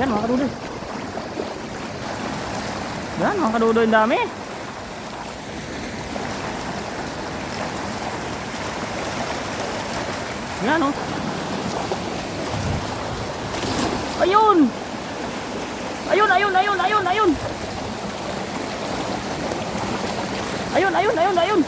Yan mga kadudoy. Yan mga kadudoy, dami. Yan oh. Ayun! Ayun, ayun, ayun, ayun, ayun! Ayun, ayun, ayun, ayun!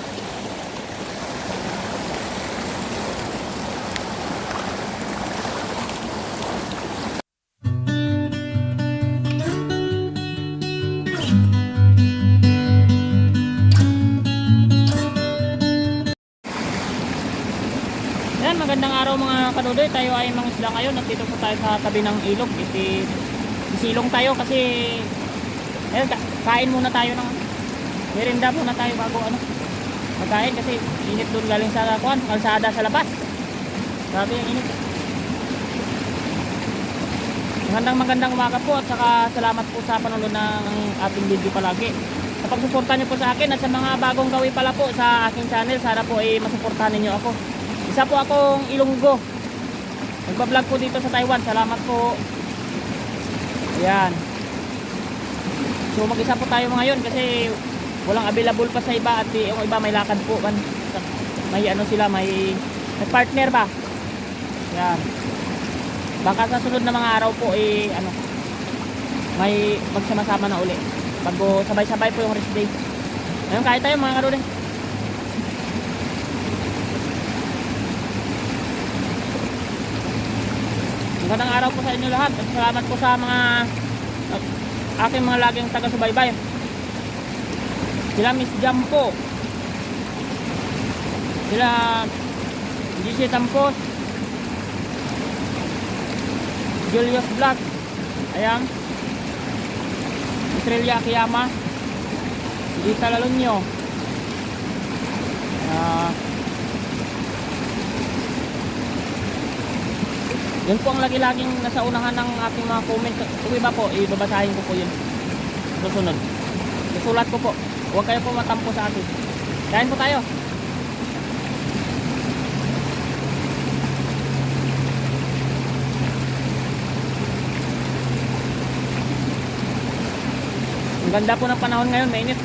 Tayo ay mga isla ngayon. Nandito po tayo sa tabi ng ilog. Iti, isilong tayo kasi ayun, ka- kain muna tayo ng merinda muna tayo bago ano magkain kasi init doon galing sa kuan, kalsada sa labas. Grabe yung init. Magandang magandang umaga po at saka salamat po sa panonood ng ating video palagi. Sa pagsuporta niyo po sa akin at sa mga bagong gawi pala po sa aking channel, sana po ay masuportahan ninyo ako. Isa po akong Ilonggo. Nagbablog po dito sa Taiwan. Salamat po. Ayan. So mag-isa po tayo ngayon kasi walang available pa sa iba at yung iba may lakad po man. May ano sila, may, may partner ba? Ayan. Baka sa sunod na mga araw po eh ano may magsama-sama na uli. Bago sabay-sabay po yung rest day. Ngayon kahit tayo mga karune. Magandang araw po sa inyo lahat at salamat po sa mga uh, aking mga laging taga-subaybay. Sila Miss Jam po. Sila GC Tampos. Julius Black. Ayan. Estrella Akiyama. Lita Lalunyo. Ah... Yun po ang lagi-laging nasa unahan ng ating mga comment. Kung iba po, ibabasahin ko po yun. Susunod. Susulat ko po. Huwag kayo po matampo sa akin. Kain po tayo. Ang ganda po ng panahon ngayon, mainit.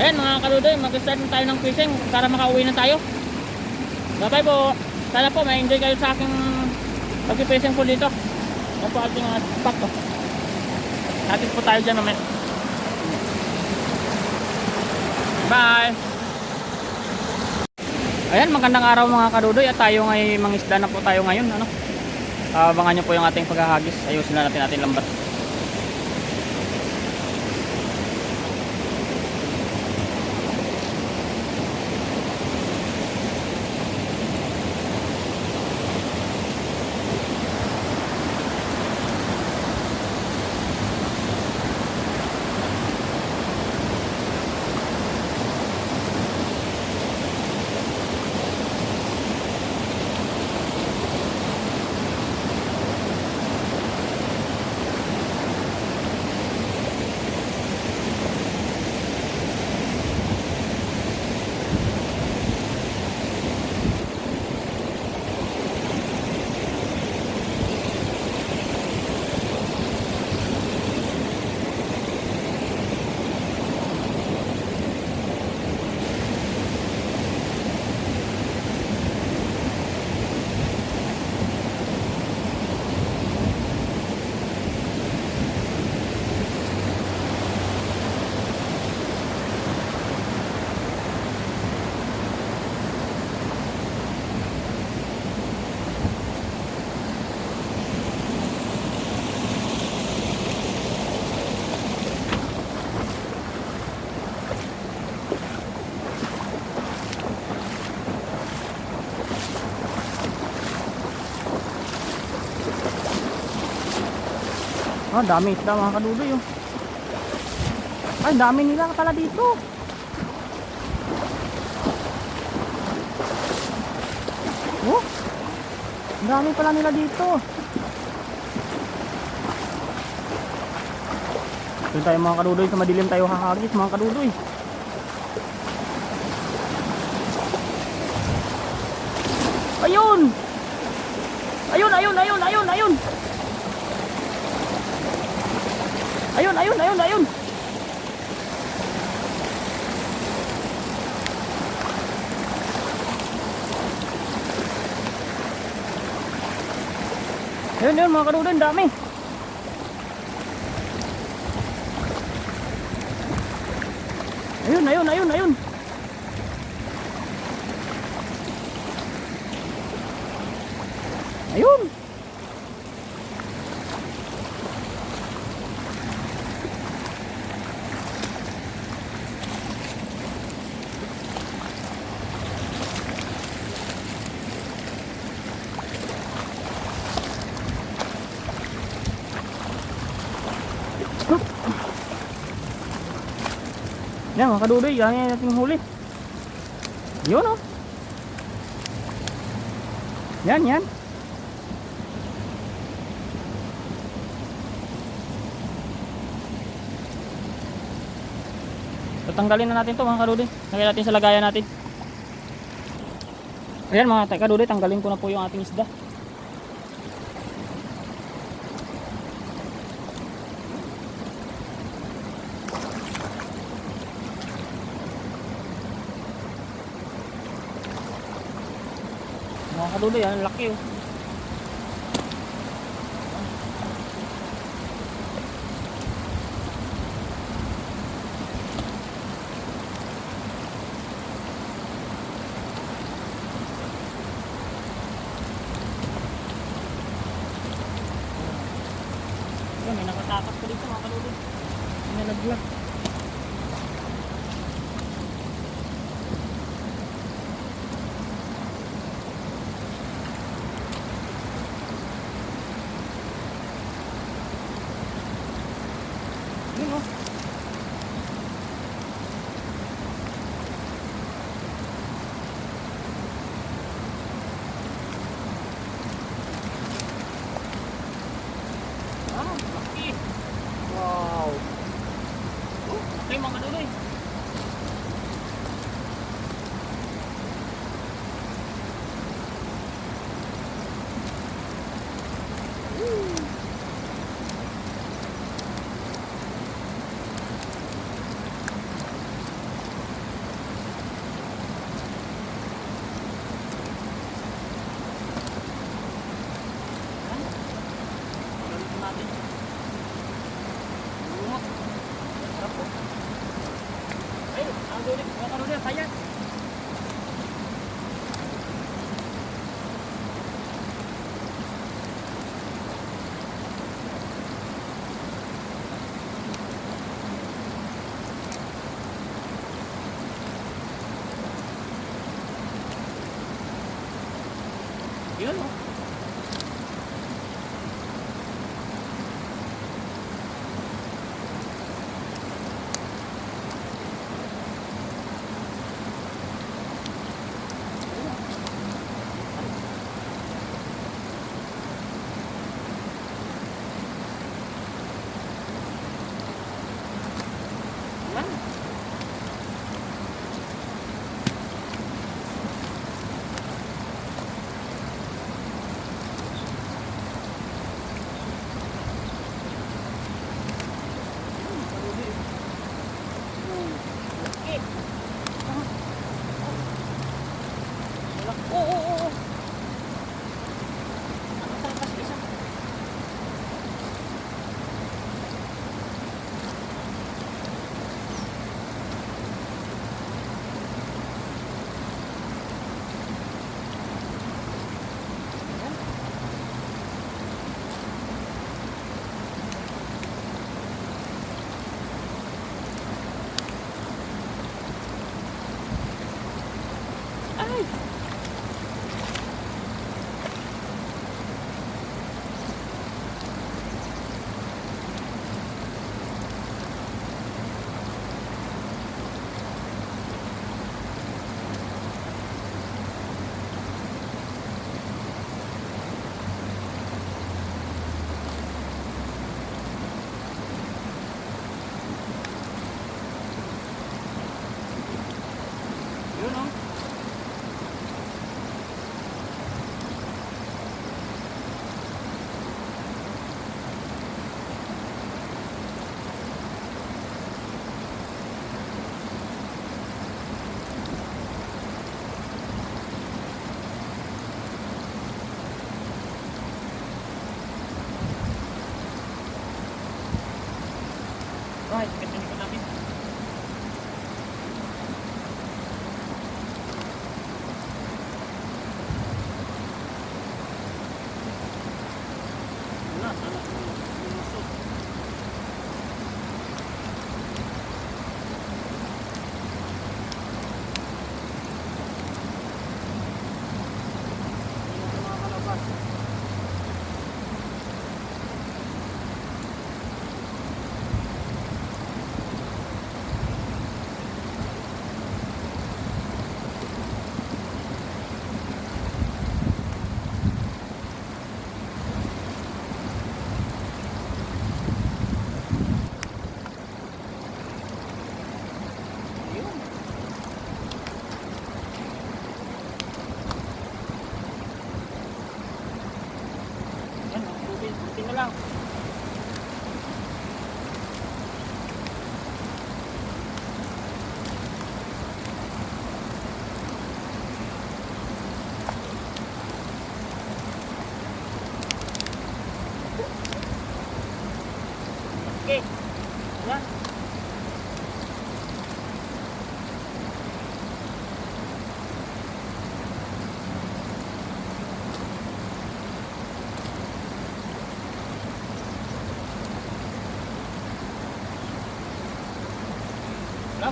Ayan mga kaludoy, mag-start na tayo ng fishing para makauwi na tayo. Bye-bye po. Sana po may-enjoy kayo sa aking pag-fishing po dito. Yan po ating uh, spot. Oh. Atin po tayo dyan mamaya. Bye! Ayan, magandang araw mga kadudoy at tayo ngay mangisda na po tayo ngayon. Ano? Abangan nyo po yung ating paghahagis. Ayusin na natin ating lambat. Ah, dami isda mga kadudoy oh. Ay, dami nila pala dito. Oh. Dami pala nila dito. Doon tayo mga kadudoy, sa madilim tayo hahagis mga kadudoy. Ayun! Ayun, ayun, ayun, ayun, ayun! Ayun, ayun, ayun, ayun! Ayun, mga kadudan, dami! Ayun, ayun, ayun, ayun! Ayun! Hup. Yan mga kadudoy, yan yung ating huli. Yun oh. Yan, yan. Tatanggalin na natin to mga kadudoy. Lagay natin sa lagayan natin. Ayan mga kadudoy, tanggalin ko na po yung ating isda. Kadudoy, ang laki oh. Yan, may nakatakas pa dito mga kadudoy. May nalaglag.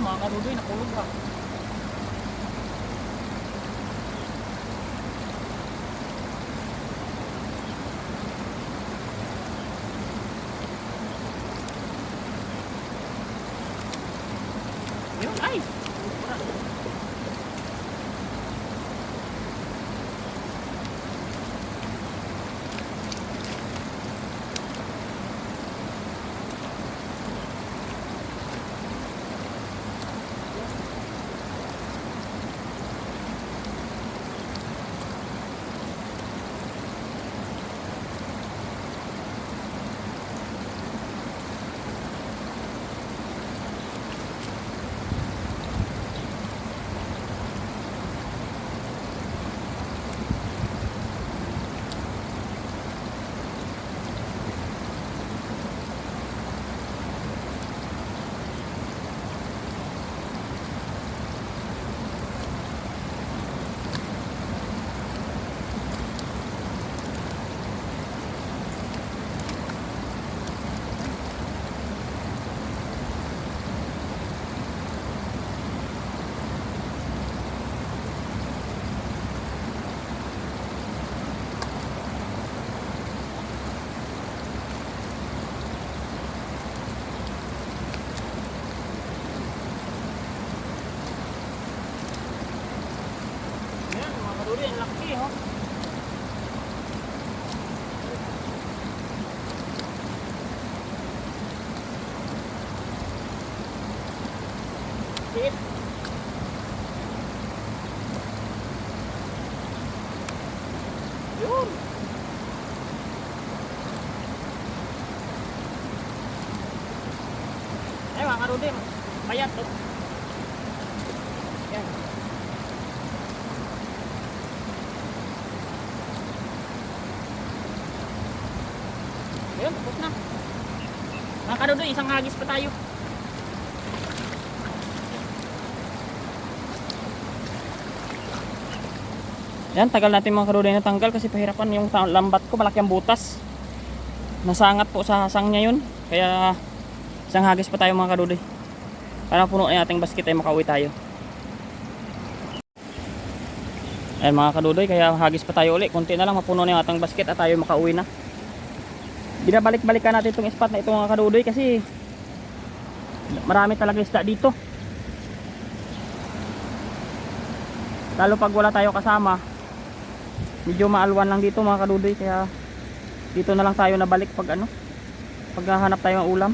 Mga kadudoy, nakulog ka. Yun, ay! Yan, mga kadudoy, ang laki, oh. Sit. Yun. Ay, mga kadudoy, mayat, oh. Yan. Ayun, tapos na. Mga kadudoy, isang hagis pa tayo. Yan, tagal natin mga kadudoy natanggal kasi pahirapan yung lambat ko, malaki ang butas. Nasangat po sa hasang niya yun. Kaya isang hagis pa tayo mga kadudoy. Para puno ang ating basket ay makauwi tayo. Ayan mga kadudoy, kaya hagis pa tayo uli. Kunti na lang mapuno na yung ating basket at tayo makauwi na binabalik-balikan natin itong spot na ito mga kadudoy kasi marami talaga isda dito lalo pag wala tayo kasama medyo maalwan lang dito mga kadudoy kaya dito na lang tayo nabalik pag ano paghahanap tayo ng ulam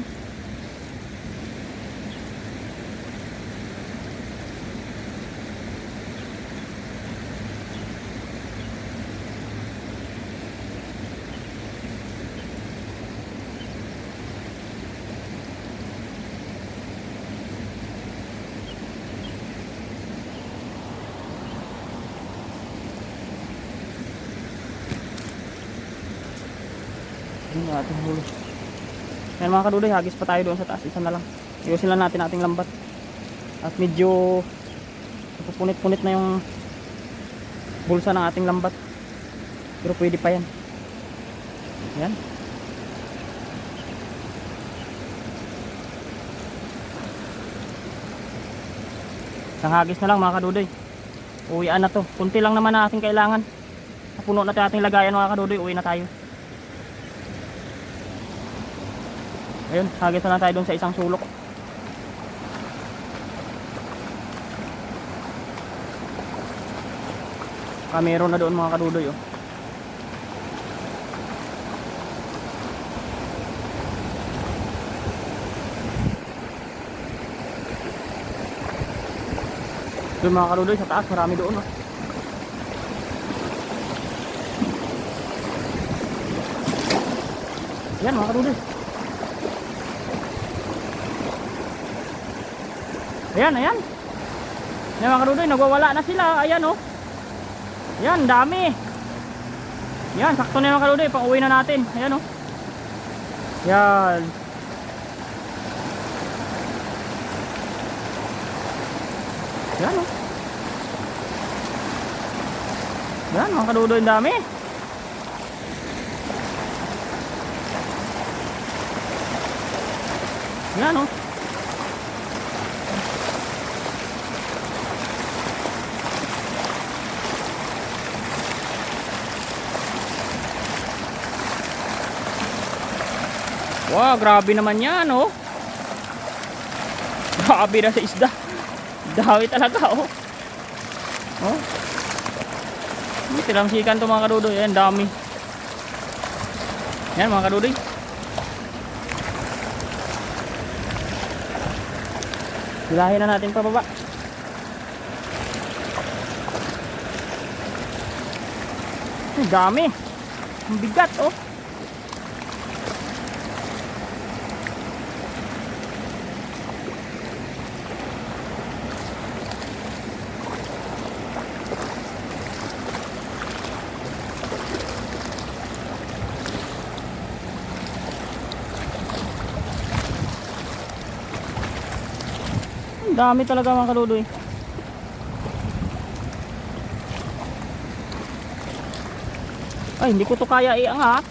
Yun yung ating huli. Yan mga kadudoy, hagis pa tayo doon sa taas. Isa na lang. Iusin lang natin ating lambat. At medyo punit-punit na yung bulsa ng ating lambat. Pero pwede pa yan. Yan. Isang hagis na lang mga kadudoy. Uwian na to. Kunti lang naman na ating kailangan. Puno natin ating lagayan mga kadudoy. Uwi na tayo. Ayun, hagis na tayo dun sa isang sulok. Kamero na doon mga kadudoy oh. Doon mga kadudoy sa taas, marami doon oh. Yan mga kadudoy. Ayan, ayan. Yan mga kadudoy, nagwawala na sila. Ayan oh. Yan, dami. Yan, sakto na mga kadudoy. Pang-uwi na natin. Ayan oh. Yan. Yan oh. Yan mga kadudoy, dami. Yan oh. Wow, grabe naman yan, oh. Grabe na sa isda. Dami talaga, oh. Oh. Hmm, Tilamsikan to mga kadudoy. Yan, dami. Yan mga kadudoy. Hilahin na natin pababa. Ang dami. Ang bigat, oh. Dami talaga mga kaludoy. Ay, hindi ko to kaya iangat.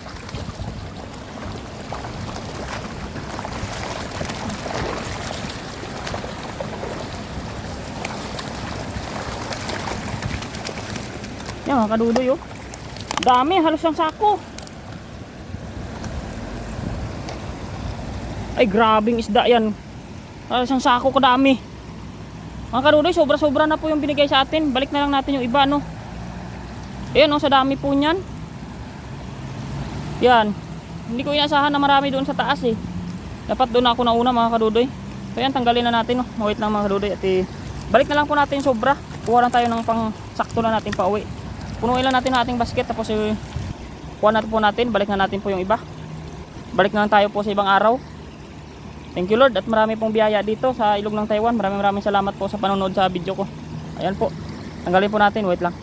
Yan mga kadudoy oh. Dami, halos ang sako. Ay, grabing isda yan. Halos ang sako kadami. Mga kadudoy, sobra-sobra na po yung binigay sa atin. Balik na lang natin yung iba, no? Ayan, oh, sa dami po niyan. Yan. Hindi ko inasahan na marami doon sa taas eh. Dapat doon ako nauna mga kadudoy. So yan, tanggalin na natin. Oh. Wait lang mga kadudoy. At eh, balik na lang po natin sobra. Kuha lang tayo ng pang sakto na natin pa uwi. Punuin lang natin ang ating basket. Tapos eh, kuha natin po natin. Balik na natin po yung iba. Balik na lang tayo po sa ibang araw. Thank you Lord at marami pong biyaya dito sa ilog ng Taiwan. Maraming maraming salamat po sa panonood sa video ko. Ayan po. Tanggalin po natin. Wait lang.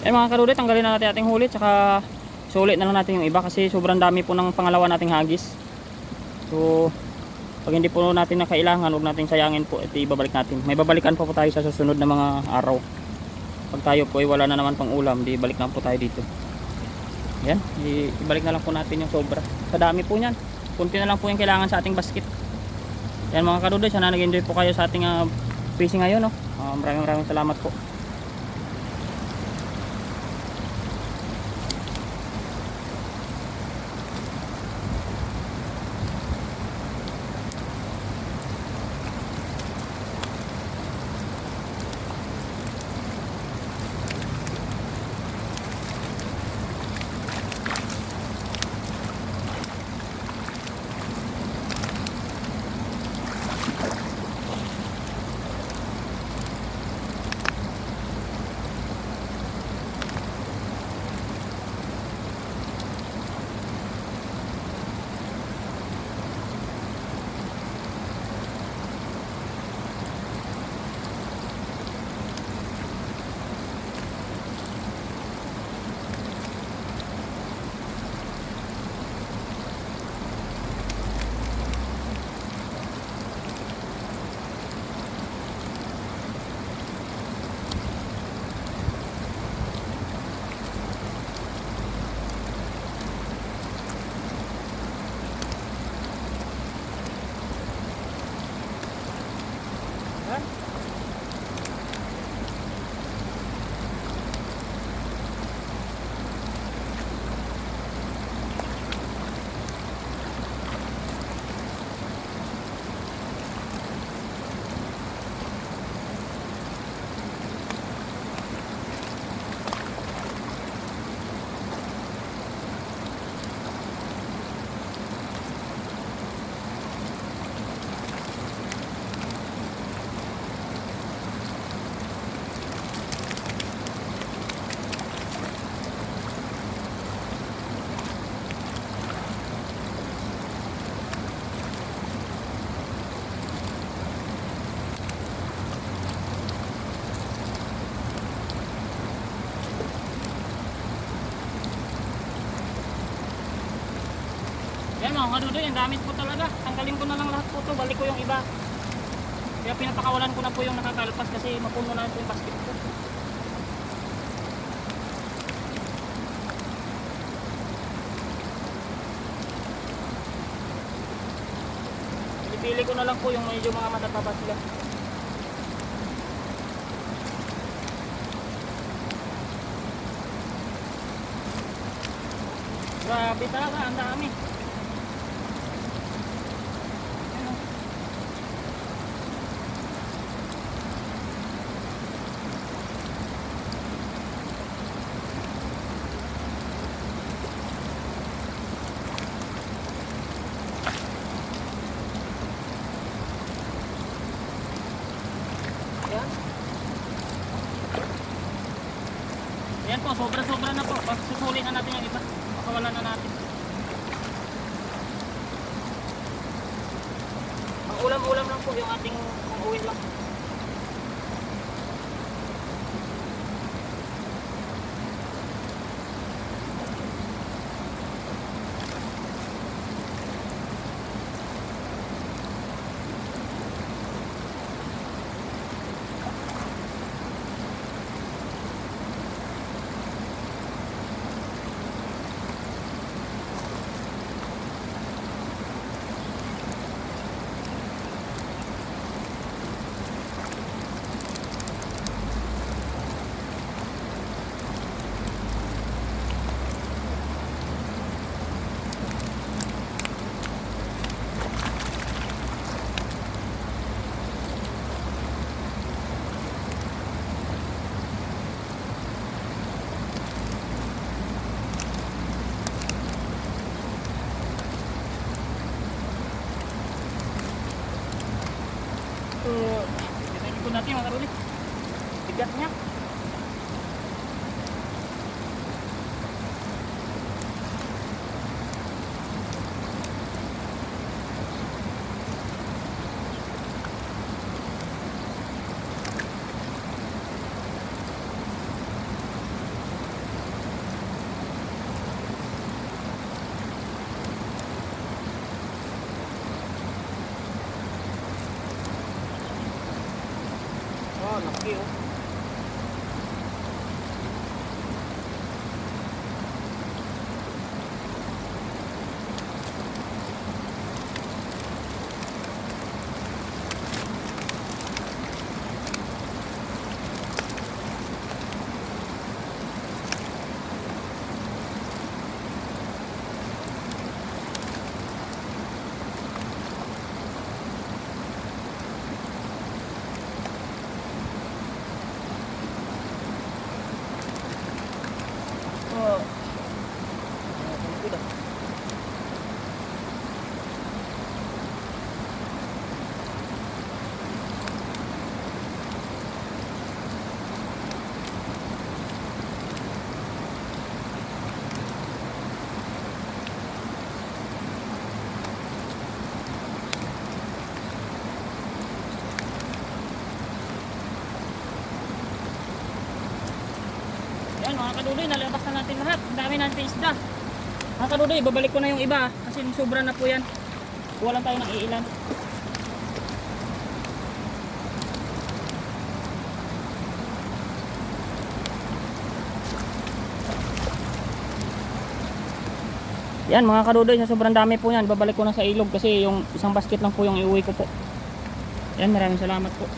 Ayan mga kadudoy, tanggalin na natin ating huli. Tsaka sulit na lang natin yung iba kasi sobrang dami po ng pangalawa nating hagis. So, pag hindi po natin na kailangan, huwag natin sayangin po at ibabalik natin. May babalikan pa po tayo sa susunod na mga araw. Pag tayo po ay wala na naman pang ulam, di balik lang po tayo dito. Yan, i- ibalik na lang po natin yung sobra. Sa dami po niyan. Kunti na lang po yung kailangan sa ating basket. Yan mga kadudoy, sana nag-enjoy po kayo sa ating uh, fishing ngayon. No? Ah, maraming maraming salamat po. Mga kadudoy, ang dami po talaga. Tanggalin ko na lang lahat po to, balik ko yung iba. Kaya pinapakawalan ko na po yung nakakalpas kasi mapuno na po yung basket ko. Pili ko na lang po yung medyo mga matataba sila. Grabe talaga, ang dami. Sobra-sobra na po. Susuli na natin yung iba. Makawalan na natin. Ang ulam-ulam lang po yung ating uwin lang. Ang dami natin isda. Mga kadudoy, babalik ko na yung iba kasi sobra na po yan. Kuha lang tayo ng iilan. Yan mga kadudoy, sa sobrang dami po yan, babalik ko na sa ilog kasi yung isang basket lang po yung iuwi ko po. Yan, maraming salamat po.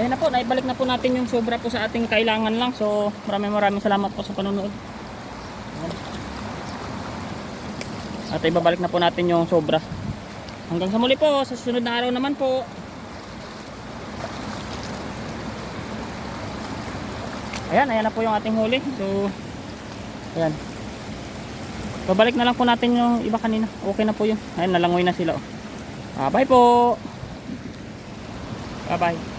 Ayun na po, naibalik na po natin yung sobra po sa ating kailangan lang. So, maraming maraming salamat po sa panonood. At ibabalik na po natin yung sobra. Hanggang sa muli po, sa susunod na araw naman po. Ayan, ayan na po yung ating huli. So, ayan. Babalik na lang po natin yung iba kanina. Okay na po yun. Ayan, nalangoy na sila. Oh. Ah, bye po. Bye bye.